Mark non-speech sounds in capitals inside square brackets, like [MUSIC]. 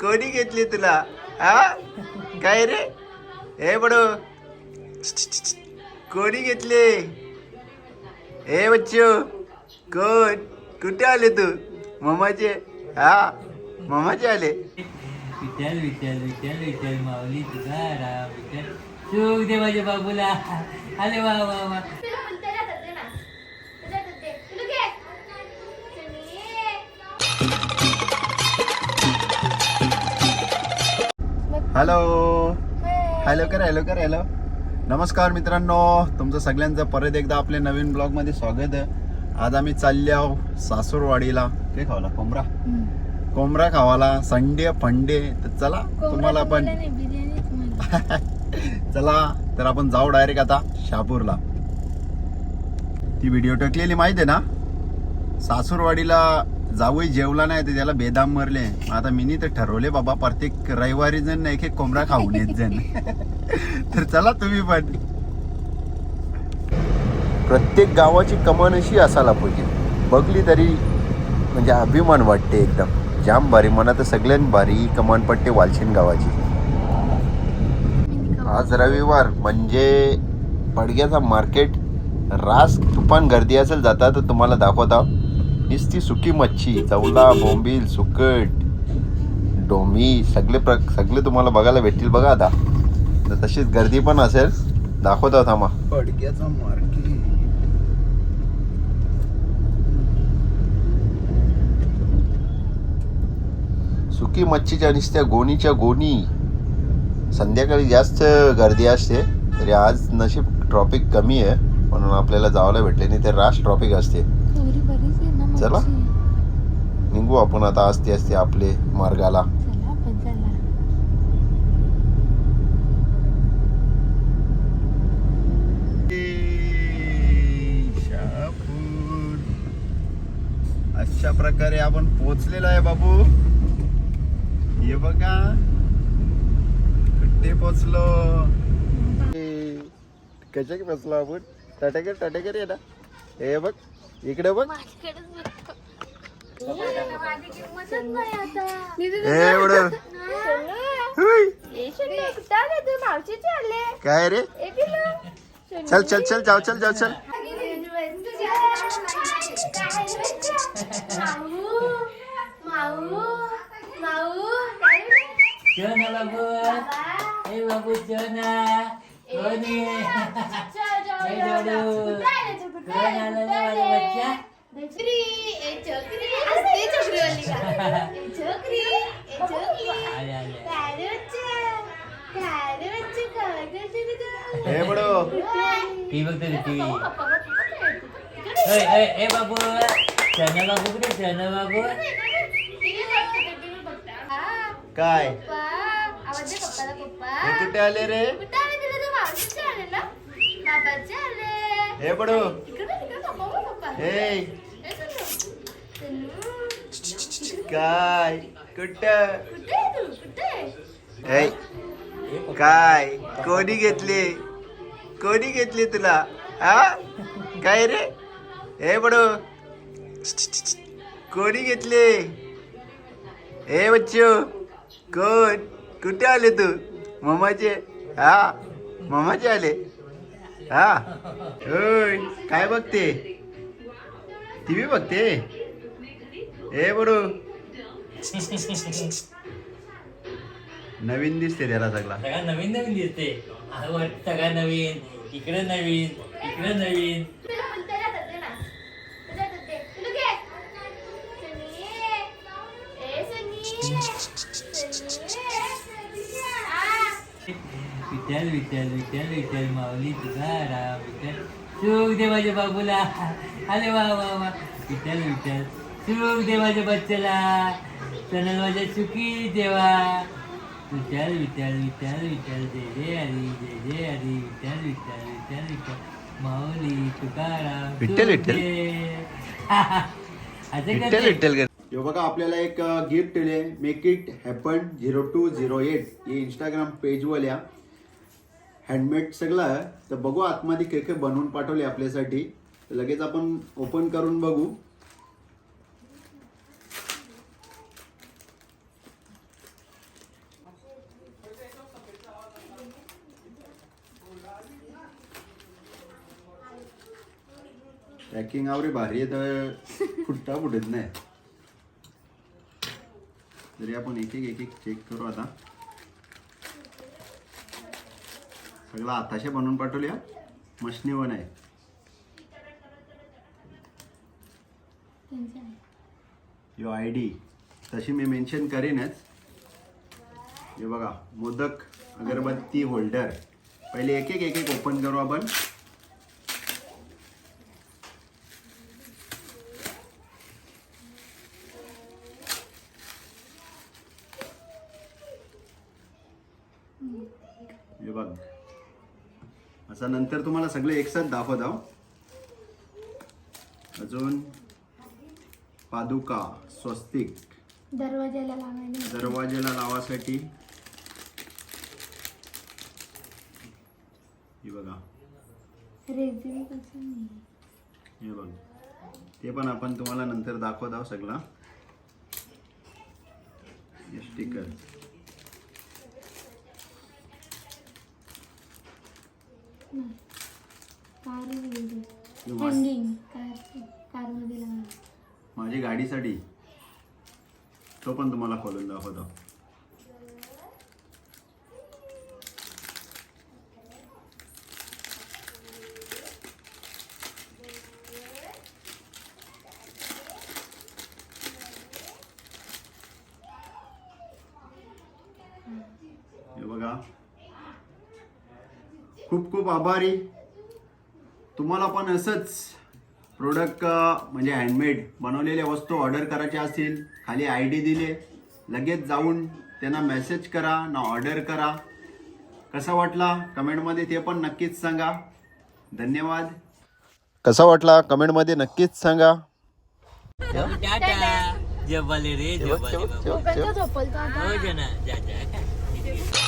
कोणी घेतली तुला? हा? काय रे? हे बडो. कोणी घेतले? हे बच्चू कोण? कुठे आले तू? ममाचे? हा? ममाचे आले. विचार विचार विचार विचार माऊली तुझा राम विचार सुख दे माझ्या बाबूला. अरे वा वा वा. हॅलो हॅलो कर हॅलो कर हॅलो नमस्कार मित्रांनो. तुमचं सगळ्यांचं परत एकदा आपल्या नवीन ब्लॉगमध्ये स्वागत आहे. आज आम्ही चालले आहो सासूरवाडीला. काय खावला? कोंबरा. कोंबरा खावाला. संडे फंडे. तर चला तुम्हाला पण [LAUGHS] चला तर आपण जाऊ डायरेक्ट आता शहापूरला. ती व्हिडिओ टाकलेली माहिती आहे ना? सासूरवाडीला जावई जेवला नाही तर त्याला बेदाम मरले. आता मी तर ठरवले बाबा प्रत्येक रविवारी जण एक एक कोंबडा खाऊन येत जण. [LAUGHS] तर चला तुम्ही पण. प्रत्येक गावाची कमान अशी असायला पाहिजे. बघली तरी म्हणजे अभिमान वाटते एकदम. जाम भारी मला तर सगळ्यात भारी कमान पडते वालशिन गावाची. आज रविवार म्हणजे पडग्याचा मार्केट रास तुफान गर्दी असेल जाता तर तुम्हाला दाखवता. नुसती सुकी मच्छी चवला बोंबील सुकट डोमी सगळे प्र सगळे तुम्हाला बघायला भेटतील बघा आता. तर तशीच गर्दी पण असेल. दाखवता थांबा. मार्केट. सुकी मच्छीच्या नुसत्या गोणीच्या गोणी. संध्याकाळी जास्त गर्दी असते तरी आज नशीब ट्रॉफिक कमी आहे म्हणून आपल्याला जायला भेटले नाही तर राश ट्रॉफिक असते. चला. निघू आपण आता असते असते आपले मार्गाला. अशा प्रकारे आपण पोचलेलो आहे बाबू. ये बघा. कुठे पोचलो कशा पोचलो आपण? टाटेकर टाटेकर आहे ना? हे बघ. इकडे बघ एवढं मावशीचे आले काय रे चल चल चल जाऊ चल जाऊ चल बाबू हे बडो टी बघतो टीव्ही ए ए बाबू चना बाबू कुठे चना बाबू काय हे कुठे आले. रे तर हे बडो इकडे तिकडे पप्पा बघ पप्पा हे ए, चलू. चलू. काय कुठ हे काय कोणी घेतली कोणी घेतली तुला हा काय रे हे बडो कोणी घेतली हे बच्चू कोण कुठे आले तू ममाचे हा ममाचे आले हा होय काय बघते टीव्ही बघते हे बडो नवीन दिसते त्याला सगळा सगळा नवीन नवीन दिसते वर सगळा नवीन इकडे नवीन इकडे नवीन तुला बोलते ना करते ना तुला करते तुला सुख दे माझ्या बाबूला. अरे वा वा वा. विठ्ठल विठ्ठल. सुख दे माझ्या बच्च्याला सणल माझ्या सुखी देवा. विठ्ठल विठ्ठल विठ्ठल विठ्ठल. जय जय हरी जय जय हरी. विठ्ठल विठ्ठल विठ्ठल विठ्ठल. माऊली तुकाराम विठ्ठल, विठ्ठल. दे. असं विठ्ठल यो बघा आपल्याला एक गिफ्ट दिले make it happen zero two zero eight हे इंस्टाग्राम पेजवाल्या हँडमेड सगळं तर बघू आतमध्ये काय काय बनवून पाठवले आपल्यासाठी. लगेच आपण ओपन करून बघू. पॅकिंग आवरे भारी आहे. तर फुटता फुटत नाही. तरी आपण एक एक एक एक चेक करू आता. सगळं आताशे बनवून पाठवल्या मशनी वन आहे. त्यांचं आहे. यो आय डी तशी मी मेन्शन करेनच. हे बघा मोदक अगरबत्ती होल्डर पहिले एक एक एक एक ओपन करू आपण. हे बघ. असं नंतर तुम्हाला सगळे एकसाथ दाखवत आहो. अजून? पादुका स्वस्तिक. दरवाजाला लावायला दरवाजाला लावासाठी. हे बघा. हे बघ. ते पण आपण तुम्हाला नंतर दाखवत आहोत सगळा. स्टिकर कार हे वा- हँगिंग कार माझी गाडीसाठी तो पण तुम्हाला खोलून दाखवतो हे बघा खूप खूप आभारी. तुम्हाला पण असंच प्रोडक्ट म्हणजे हँडमेड बनवलेल्या वस्तू ऑर्डर करायच्या असतील खाली आय डी दिले लगेच जाऊन त्यांना मेसेज करा ना ऑर्डर करा. कसा वाटला कमेंटमध्ये ते पण नक्कीच सांगा. धन्यवाद. कसा वाटला कमेंटमध्ये नक्कीच सांगा. जबाले रे जबाले बाबा. झोपलतो आता हो जना जा जा. [LAUGHS]